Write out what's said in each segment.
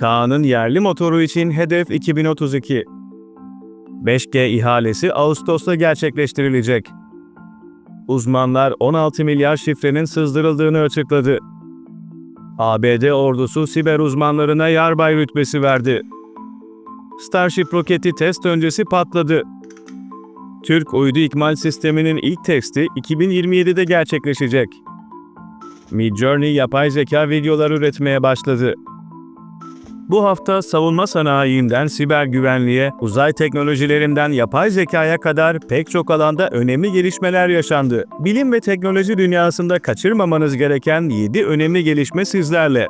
Kaan'ın yerli motoru için hedef 2032. 5G ihalesi Ağustos'ta gerçekleştirilecek. Uzmanlar 16 milyar şifrenin sızdırıldığını açıkladı. ABD ordusu siber uzmanlarına yarbay rütbesi verdi. Starship roketi test öncesi patladı. Türk uydu ikmal sisteminin ilk testi 2027'de gerçekleşecek. Midjourney yapay zeka videolar üretmeye başladı. Bu hafta savunma sanayiinden siber güvenliğe, uzay teknolojilerinden yapay zekaya kadar pek çok alanda önemli gelişmeler yaşandı. Bilim ve teknoloji dünyasında kaçırmamanız gereken 7 önemli gelişme sizlerle.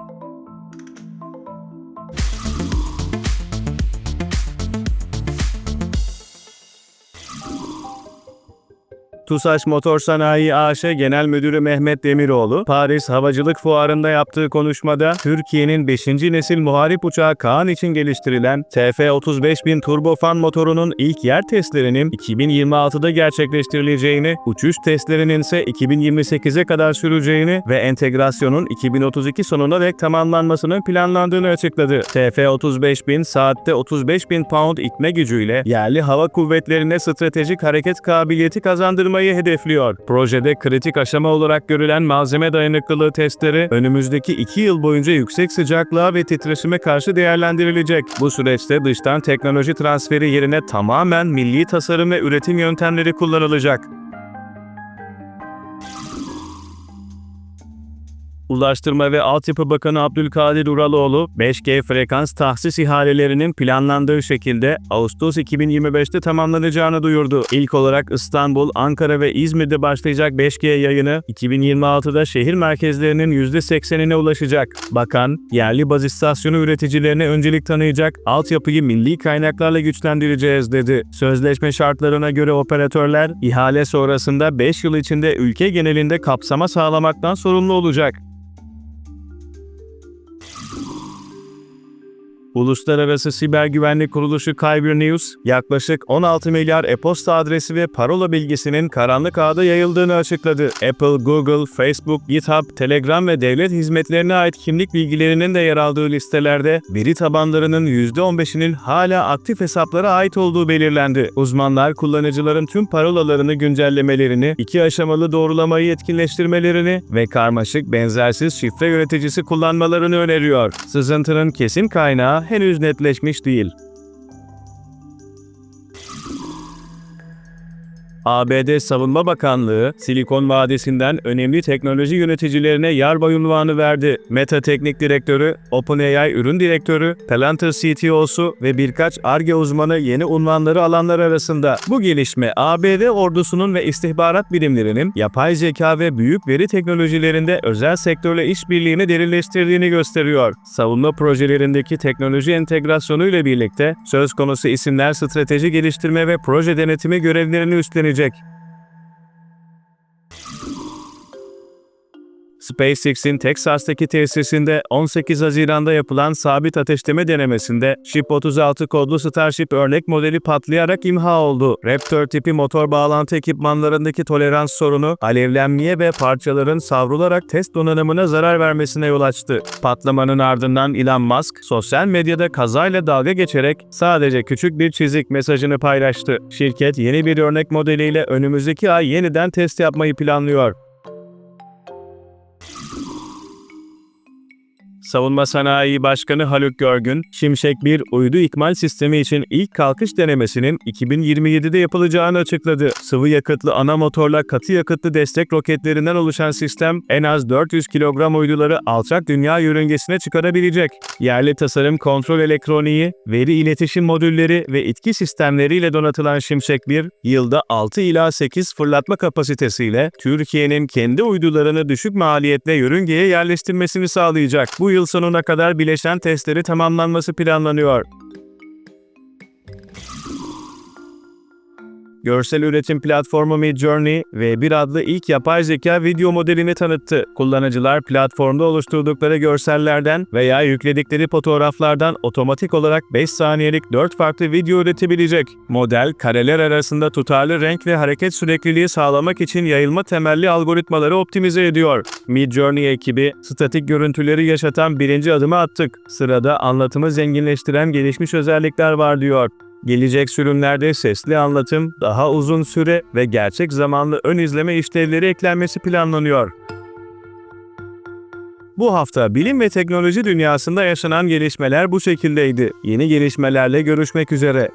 TUSAŞ Motor Sanayi AŞ Genel Müdürü Mehmet Demiroğlu, Paris Havacılık Fuarı'nda yaptığı konuşmada, Türkiye'nin 5. nesil muharip uçağı Kaan için geliştirilen TF-35000 turbofan motorunun ilk yer testlerinin 2026'da gerçekleştirileceğini, uçuş testlerinin ise 2028'e kadar süreceğini ve entegrasyonun 2032 sonuna dek tamamlanmasının planlandığını açıkladı. TF-35000 saatte 35.000 pound itme gücüyle yerli hava kuvvetlerine stratejik hareket kabiliyeti kazandırmayı hedefliyor. Projede kritik aşama olarak görülen malzeme dayanıklılığı testleri önümüzdeki 2 yıl boyunca yüksek sıcaklığa ve titreşime karşı değerlendirilecek. Bu süreçte dıştan teknoloji transferi yerine tamamen milli tasarım ve üretim yöntemleri kullanılacak. Ulaştırma ve Altyapı Bakanı Abdülkadir Uraloğlu, 5G frekans tahsis ihalelerinin planlandığı şekilde Ağustos 2025'te tamamlanacağını duyurdu. İlk olarak İstanbul, Ankara ve İzmir'de başlayacak 5G yayını 2026'da şehir merkezlerinin %80'ine ulaşacak. Bakan, yerli baz istasyonu üreticilerine öncelik tanıyacak, altyapıyı milli kaynaklarla güçlendireceğiz dedi. Sözleşme şartlarına göre operatörler, ihale sonrasında 5 yıl içinde ülke genelinde kapsama sağlamaktan sorumlu olacak. Uluslararası Siber Güvenlik Kuruluşu Kyber News, yaklaşık 16 milyar e-posta adresi ve parola bilgisinin karanlık ağda yayıldığını açıkladı. Apple, Google, Facebook, GitHub, Telegram ve devlet hizmetlerine ait kimlik bilgilerinin de yer aldığı listelerde veri tabanlarının %15'inin hala aktif hesaplara ait olduğu belirlendi. Uzmanlar kullanıcıların tüm parolalarını güncellemelerini, iki aşamalı doğrulamayı etkinleştirmelerini ve karmaşık benzersiz şifre yöneticisi kullanmalarını öneriyor. Sızıntının kesin kaynağı henüz netleşmiş değil. ABD Savunma Bakanlığı, Silikon Vadisi'nden önemli teknoloji yöneticilerine yarbay unvanı verdi. Meta Teknik Direktörü, OpenAI Ürün Direktörü, Palantir CTO'su ve birkaç ARGE uzmanı yeni unvanları alanlar arasında. Bu gelişme ABD ordusunun ve istihbarat birimlerinin yapay zeka ve büyük veri teknolojilerinde özel sektörle işbirliğini derinleştirdiğini gösteriyor. Savunma projelerindeki teknoloji entegrasyonu ile birlikte söz konusu isimler strateji geliştirme ve proje denetimi görevlerini üstlenecek. SpaceX'in Texas'taki tesisinde 18 Haziran'da yapılan sabit ateşleme denemesinde Ship-36 kodlu Starship örnek modeli patlayarak imha oldu. Raptor tipi motor bağlantı ekipmanlarındaki tolerans sorunu, alevlenmeye ve parçaların savrularak test donanımına zarar vermesine yol açtı. Patlamanın ardından Elon Musk, sosyal medyada kazayla dalga geçerek sadece küçük bir çizik mesajını paylaştı. Şirket yeni bir örnek modeliyle önümüzdeki ay yeniden test yapmayı planlıyor. Savunma Sanayi Başkanı Haluk Görgün, Şimşek 1 uydu ikmal sistemi için ilk kalkış denemesinin 2027'de yapılacağını açıkladı. Sıvı yakıtlı ana motorla katı yakıtlı destek roketlerinden oluşan sistem en az 400 kilogram uyduları alçak dünya yörüngesine çıkarabilecek. Yerli tasarım kontrol elektroniği, veri iletişim modülleri ve itki sistemleriyle donatılan Şimşek 1, yılda 6 ila 8 fırlatma kapasitesiyle Türkiye'nin kendi uydularını düşük maliyetle yörüngeye yerleştirmesini sağlayacak. Bu yıl sonuna kadar bileşen testleri tamamlanması planlanıyor. Görsel üretim platformu Midjourney ve bir adlı ilk yapay zeka video modelini tanıttı. Kullanıcılar platformda oluşturdukları görsellerden veya yükledikleri fotoğraflardan otomatik olarak 5 saniyelik 4 farklı video üretebilecek. Model, kareler arasında tutarlı renk ve hareket sürekliliği sağlamak için yayılma temelli algoritmaları optimize ediyor. Midjourney ekibi, statik görüntüleri yaşatan birinci adımı attık. Sırada anlatımı zenginleştiren gelişmiş özellikler var diyor. Gelecek sürümlerde sesli anlatım, daha uzun süre ve gerçek zamanlı ön izleme işlevleri eklenmesi planlanıyor. Bu hafta bilim ve teknoloji dünyasında yaşanan gelişmeler bu şekildeydi. Yeni gelişmelerle görüşmek üzere.